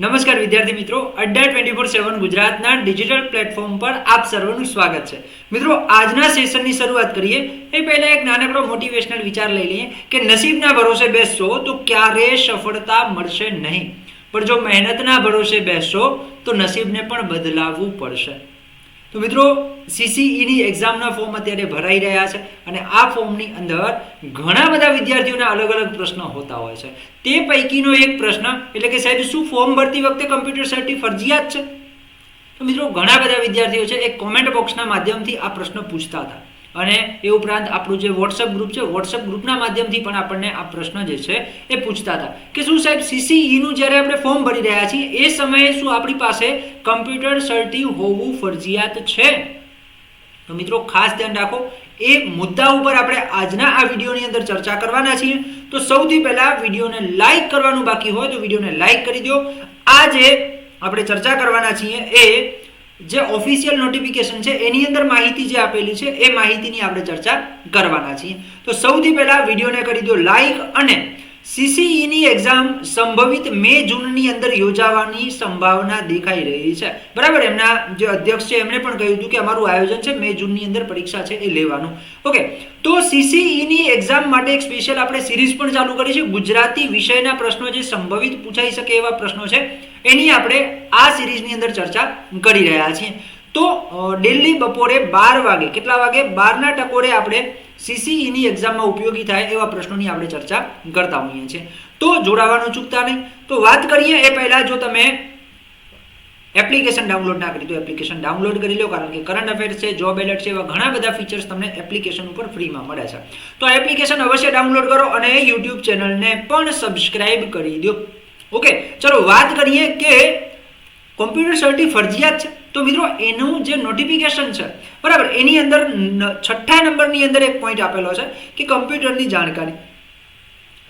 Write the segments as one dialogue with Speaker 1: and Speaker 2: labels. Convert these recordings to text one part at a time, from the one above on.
Speaker 1: નમસ્કાર વિદ્યાર્થી મિત્રો. અડ્ડા ટ્વેન્ટી ફોર સેવન ગુજરાતના ડિજિટલ પ્લેટફોર્મ પર આપ સર્વનું સ્વાગત છે. મિત્રો, આજના સેશનની શરૂઆત કરીએ. એ પહેલાં એક નાનકડો મોટિવેશનલ વિચાર લઈ લઈએ કે નસીબના ભરોસે બેસશો તો ક્યારેય સફળતા મળશે નહીં. પણ જો મહેનતના ભરોસે બેસશો તો નસીબને પણ બદલાવવું પડશે. તો મિત્રો સીસીઈની એક્ઝામના ફોર્મ અત્યારે ભરાઈ રહ્યા છે અને આ ફોર્મની અંદર ઘણા બધા વિદ્યાર્થીઓના અલગ અલગ પ્રશ્નો હોતા હોય છે. તે પૈકીનો એક પ્રશ્ન, એટલે કે સાહેબ, શું ફોર્મ ભરતી વખતે કમ્પ્યુટર સર્ટી ફરજિયાત છે? તો મિત્રો, ઘણા બધા વિદ્યાર્થીઓ છે એ કોમેન્ટ બોક્સના માધ્યમથી આ પ્રશ્ન પૂછતા હતા. અને એ ઉપરાંત આપણું જે વોટ્સઅપ ગ્રુપ છે વોટ્સઅપ ગ્રુપના માધ્યમથી પણ આપણને આ પ્રશ્ન જે છે એ પૂછતા હતા. કે શું સાહેબ સીસીઈનું જ્યારે આપણે ફોર્મ ભરી રહ્યા છીએ, એ સમયે શું આપણી પાસે કમ્પ્યુટર સર્ટી હોવું ફરજિયાત છે? તો મિત્રો, ખાસ ધ્યાન રાખો, એ મુદ્દા ઉપર આપણે આજના આ વિડીયોની અંદર ચર્ચા કરવાના છીએ. તો સૌથી પહેલાં વિડીયોને લાઇક કરવાનું બાકી હોય તો વિડીયોને લાઇક કરી દો. આજે આપણે ચર્ચા કરવાના છીએ એ જે ઓફિશિયલ નોટિફિકેશન છે, એની અંદર માહિતી જે આપેલી છે, એ માહિતીની આપણે ચર્ચા કરવાના છીએ. તો સૌથી પહેલા વિડીયોને કરી દો લાઈક અને સીસીઈની એક્ઝામ સંભવિત મે જૂનની અંદર યોજાવાની સંભાવના દેખાઈ રહી છે. બરાબર? એમના જે અધ્યક્ષ છે, એમણે પણ કહ્યું હતું કે અમારું આયોજન છે, મે જૂનની અંદર પરીક્ષા છે, એ લેવાનું. ઓકે. તો સીસીઈની એક્ઝામ માટે એક સ્પેશિયલ આપણે સિરીઝ પણ ચાલુ કરી છે. ગુજરાતી વિષયના પ્રશ્નો જે સંભવિત પૂછાઈ શકે એવા પ્રશ્નો છે. એની આપણે આ સિરીઝની અંદર ચર્ચા કરી રહ્યા છીએ. તો ડેલી બપોરે બાર વાગે, કેટલા વાગે? બારના ટકોરે આપણે સીસીઈની એક્ઝામમાં ઉપયોગી થાય એવા પ્રશ્નોની આપણે ચર્ચા કરતા હોઈએ છીએ. તો, જોડાવાનું ચૂકતા નહીં. તો, વાત કરીએ એ પહેલાં જો તમે એપ્લિકેશન ડાઉનલોડ ના કરી, તો એપ્લિકેશન ડાઉનલોડ કરી લો, કારણ કે કરંટ અફેર્સ છે જોબ એલર્ટ છે, એવા ઘણા બધા ફીચર્સ તમને એપ્લિકેશન ઉપર ફ્રીમાં મળે છે. તો એપ્લિકેશન અવશ્ય ડાઉનલોડ કરો અને યુટ્યુબ ચેનલને પણ સબસ્ક્રાઇબ કરી દો. ઓકે ચલો વાત કરીએ કે કોમ્પ્યુટર સર્ટી ફરજિયાત છે. તો મિત્રો, એનું જે નોટિફિકેશન છે, બરાબર, એની અંદર છઠ્ઠા નંબરની અંદર એક પોઈન્ટ આપેલો છે કે કમ્પ્યુટરની જાણકારી.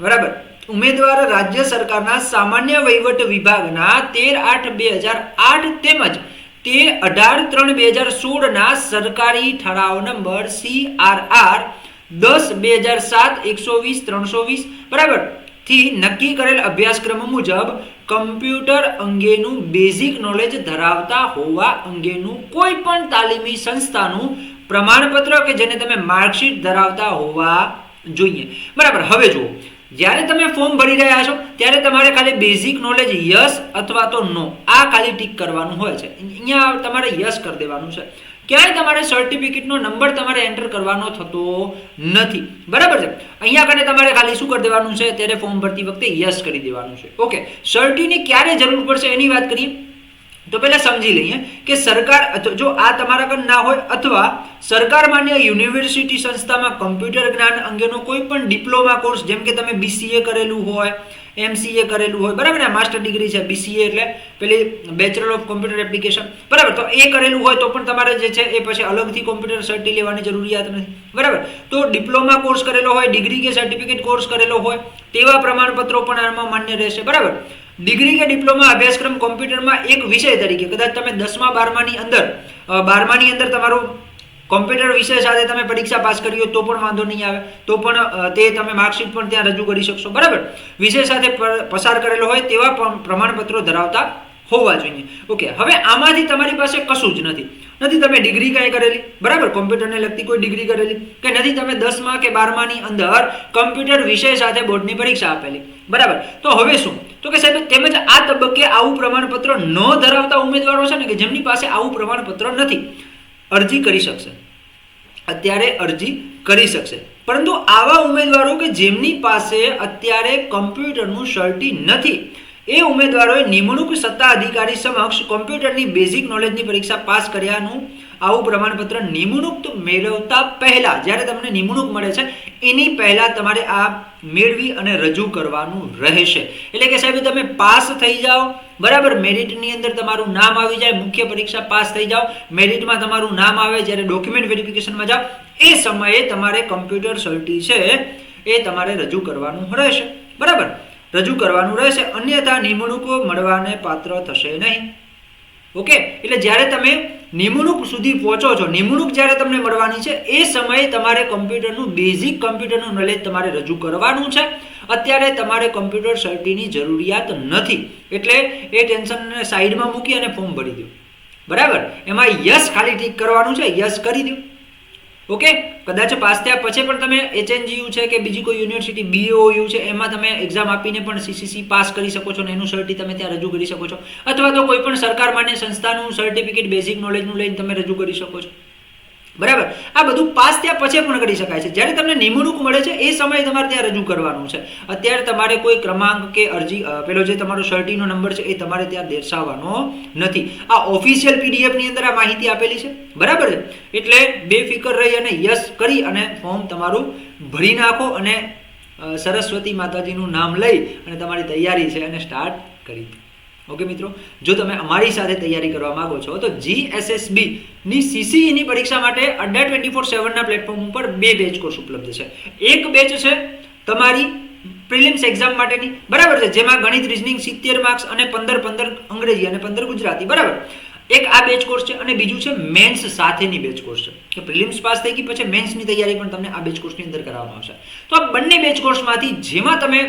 Speaker 1: બરાબર. ઉમેદવાર રાજ્ય સરકારના સામાન્ય વહીવટ વિભાગના તેર આઠ બે હજાર આઠ તેમજ તે અઢાર ત્રણ બે હજાર સોળના સરકારી ઠરાવ નંબર સી આર આર દસ બે હજાર સાત એકસો વીસ ત્રણસો વીસ. બરાબર. થી નક્કી કરેલ અભ્યાસક્રમ મુજબ કમ્પ્યુટર અંગેનું બેઝિક નોલેજ ધરાવતા હોવા અંગેનું કોઈ પણ તાલીમી સંસ્થાનું પ્રમાણપત્ર કે જેને તમે માર્કશીટ ધરાવતા હોવા જોઈએ. બરાબર. હવે જુઓ. જ્યારે તમે ફોર્મ ભરી રહ્યા છો, ત્યારે તમારે ખાલી બેઝિક નોલેજ યસ અથવા તો નો આ ખાલી ટીક કરવાનું હોય છે. અહીંયા તમારે યસ કરી દેવાનું છે. ક્યાંય તમારે સર્ટિફિકેટનો નંબર તમારે એન્ટર કરવાનો થતો નથી. બરાબર છે? અહીંયા કને તમારે ખાલી શું કરી દેવાનું છે? ત્યારે ફોર્મ ભરતી વખતે યસ કરી દેવાનું છે. ઓકે સર્ટિની ક્યારે જરૂર પડશે એની વાત કરીએ? તો પહેલા સમજી લઈએ કે સરકાર જો આ તમારા કન ના હોય અથવા સરકાર માન્ય યુનિવર્સિટી સંસ્થામાં કમ્પ્યુટર જ્ઞાન અંગેનો કોઈ પણ ડિપ્લોમા કોર્સ જેમ કે તમે બીસીએ કરેલું હોય એમસીએ કરેલું હોય. બરાબર ને? માસ્ટર ડિગ્રી છે બીસીએ એટલે પેલી બેચલર ઓફ કોમ્પ્યુટર એપ્લિકેશન બરાબર, તો એ કરેલું હોય તો પણ તમારે જે છે એ પછી અલગથી કોમ્પ્યુટર સર્ટી લેવાની જરૂરિયાત નથી. બરાબર? તો ડિપ્લોમા કોર્સ કરેલો હોય ડિગ્રી કે સર્ટિફિકેટ કોર્સ કરેલો હોય, તેવા પ્રમાણપત્રો પણ આમાં માન્ય રહેશે. બરાબર? ડિગ્રી કે ડિપ્લોમા અભ્યાસક્રમ કોમ્પ્યુટરમાં એક વિષય તરીકે, કદાચ તમે દસમા, બારમાની અંદર બારમાની અંદર તમારું કોમ્પ્યુટર વિષય સાથે તમે પરીક્ષા પાસ કરી હોય તો પણ વાંધો નહીં આવે. તો પણ તે તમે માર્કશીટ પણ ત્યાં રજૂ કરી શકશો. બરાબર? વિષય સાથે પસાર કરેલો હોય તેવા પ્રમાણપત્રો ધરાવતા હોવા જોઈએ. ઓકે, હવે આમાંથી તમારી પાસે કશું જ નથી. નથી તમે ડિગ્રી કાંઈ કરેલી? બરાબર? કોમ્પ્યુટરને લગતી કોઈ ડિગ્રી કરેલી? કે નથી તમે દસમા કે બારમાની અંદર કમ્પ્યુટર વિષય સાથે બોર્ડની પરીક્ષા આપેલી? બરાબર? તો હવે શું? તો કે સાહેબ, તેમજ આ તબક્કે આવું પ્રમાણપત્ર ન ધરાવતા ઉમેદવારો છે ને કે જેમની પાસે આવું પ્રમાણપત્ર નથી. અરજી કરી શકશે. અત્યારે અરજી કરી શકશે. પરંતુ આવા ઉમેદવારો કે જેમની પાસે અત્યારે કમ્પ્યુટરનું સર્ટી નથી, એ ઉમેદવારોએ નિમણૂક સત્તા અધિકારી સમક્ષ કોમ્પ્યુટરની બેઝિક નોલેજની પરીક્ષા પાસ કર્યાનું આવું પ્રમાણપત્ર નિમણૂક મેળવતા પહેલા, જ્યારે તમને નિમણૂક મળે છે, એની પહેલા તમારે આ મેળવી અને રજૂ કરવાનું રહેશે. એટલે કે સાહેબ, તમે પાસ થઈ જાઓ, બરાબર? મેરિટની અંદર તમારું નામ આવી જાય, મુખ્ય પરીક્ષા પાસ થઈ જાઓ, મેરિટમાં તમારું નામ આવે, જ્યારે ડોક્યુમેન્ટ વેરિફિકેશનમાં જાઓ, એ સમયે તમારે કમ્પ્યુટર સર્ટી છે, એ તમારે રજૂ કરવાનું રહેશે. બરાબર? રજૂ કરવાનું રહેશે, અન્યથા નિમણૂકો મળવાને પાત્ર થશે નહીં. ઓકે? એટલે જ્યારે તમે નિમણૂક સુધી પહોંચો છો. નિમણૂક જ્યારે તમને મળવાની છે, એ સમયે તમારે કમ્પ્યુટરનું બેઝિક કમ્પ્યુટરનું નોલેજ તમારે રજૂ કરવાનું છે. અત્યારે તમારે કમ્પ્યુટર સર્ટીની જરૂરિયાત નથી. એટલે એ ટેન્શનને સાઈડમાં મૂકી અને ફોર્મ ભરી દો. બરાબર? એમાં યસ ખાલી ટીક કરવાનું છે, યસ કરી દો. ઓકે? કદાચ પાસ થયા પછી પણ તમે એચએનજીયુ છે કે બીજી કોઈ યુનિવર્સિટી બીઓયુ છે, એમાં તમે એક્ઝામ આપીને પણ સીસીસી પાસ કરી શકો છો ને એનું સર્ટી તમે ત્યાં રજૂ કરી શકો છો. અથવા તો કોઈ પણ સરકાર માન્ય સંસ્થાનું સર્ટિફિકેટ બેઝિક નોલેજનું લઈને તમે રજૂ કરી શકો છો. બરાબર? આ બધું પાસ થયા પછી પણ કરી શકાય છે. જ્યારે તમને નિમણૂક મળે છે, એ સમયે તમારે ત્યાં રજૂ કરવાનું છે. અત્યારે તમારે કોઈ ક્રમાંક કે અરજી પેલો જે તમારો શર્ટીનો નંબર છે, એ તમારે ત્યાં દર્શાવવાનો નથી. આ ઓફિશિયલ પીડીએફની અંદર આ માહિતી આપેલી છે. બરાબર છે? એટલે બેફિકર રહી અને યસ કરી અને ફોર્મ તમારું ભરી નાખો અને સરસ્વતી માતાજીનું નામ લઈ અને તમારી તૈયારી છે અને સ્ટાર્ટ કરી. દો ઓકે મિત્રો? જો તમે અમારી સાથે તૈયારી કરવા માંગો છો, તો જીએસએસબી ની CCE ની પરીક્ષા માટે અડ્ડા ટ્વેન્ટી ફોર સેવનના પ્લેટફોર્મ ઉપર બે બેચ કોર્સ ઉપલબ્ધ છે. એક બેચ છે તમારી પ્રિલિમ્સ એક્ઝામ માટેની. બરાબર છે? જેમાં ગણિત રિઝનિંગ સિત્તેર માર્ક્સ અને પંદર પંદર અંગ્રેજી અને પંદર ગુજરાતી. બરાબર? એક આ બેચ કોર્સ છે અને બીજું છે મેન્સ સાથેની બેચ કોર્સ છે. કે પ્રિલિમ્સ પાસ થઈ ગઈ, પછી મેન્સની તૈયારી પણ તમને આ બેચ કોર્સની અંદર કરવામાં આવશે. તો આ બંને બેચ કોર્સમાંથી જેમાં તમે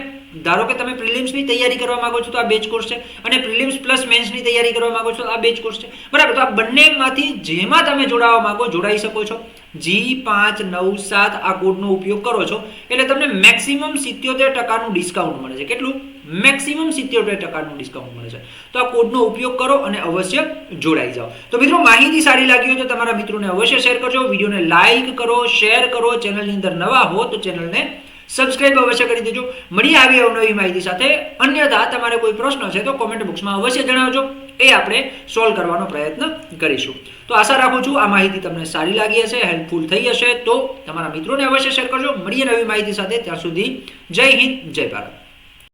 Speaker 1: ધારો કે તમે પ્રિલિમ્સની તૈયારી કરવા માંગો છો તો આ બેચ કોર્સ છે અને પ્રિલિમ્સ પ્લસ મેન્સની તૈયારી કરવા માંગો છો આ બેચ કોર્સ છે. બરાબર, તો આ બંનેમાંથી જેમાં તમે જોડાવા માંગો, જોડાઈ શકો છો. જી પાંચ નવ સાત આ કોડનો ઉપયોગ કરો છો. એટલે તમને મેક્સિમમ સિત્યોતેર ટકાનું ડિસ્કાઉન્ટ મળે છે. કેટલું? મેક્સિમમ સિત્યોતેર ટકાનું ડિસ્કાઉન્ટ મળે છે. તો આ કોડનો ઉપયોગ કરો અને અવશ્ય જોડાઈ જાઓ. તો મિત્રો, માહિતી સારી લાગી હોય તો તમારા મિત્રોને અવશ્ય શેર કરજો. વિડીયોને લાઇક કરો શેર કરો. ચેનલની અંદર નવા હો તો ચેનલને સબસ્ક્રાઇબ અવશ્ય કરી દેજો. મળી આવી અવનવી માહિતી સાથે. અન્યથા તમારે કોઈ પ્રશ્ન છે તો કોમેન્ટ બોક્સમાં અવશ્ય જણાવજો. એ આપણે સોલ્વ કરવાનો પ્રયત્ન કરીશું. તો આશા રાખું છું આ માહિતી તમને સારી લાગી હશે હેલ્પફુલ થઈ હશે તો તમારા મિત્રોને અવશ્ય શેર કરજો. મળીએ નવી માહિતી સાથે. ત્યાં સુધી જય હિન્દ, જય ભારત.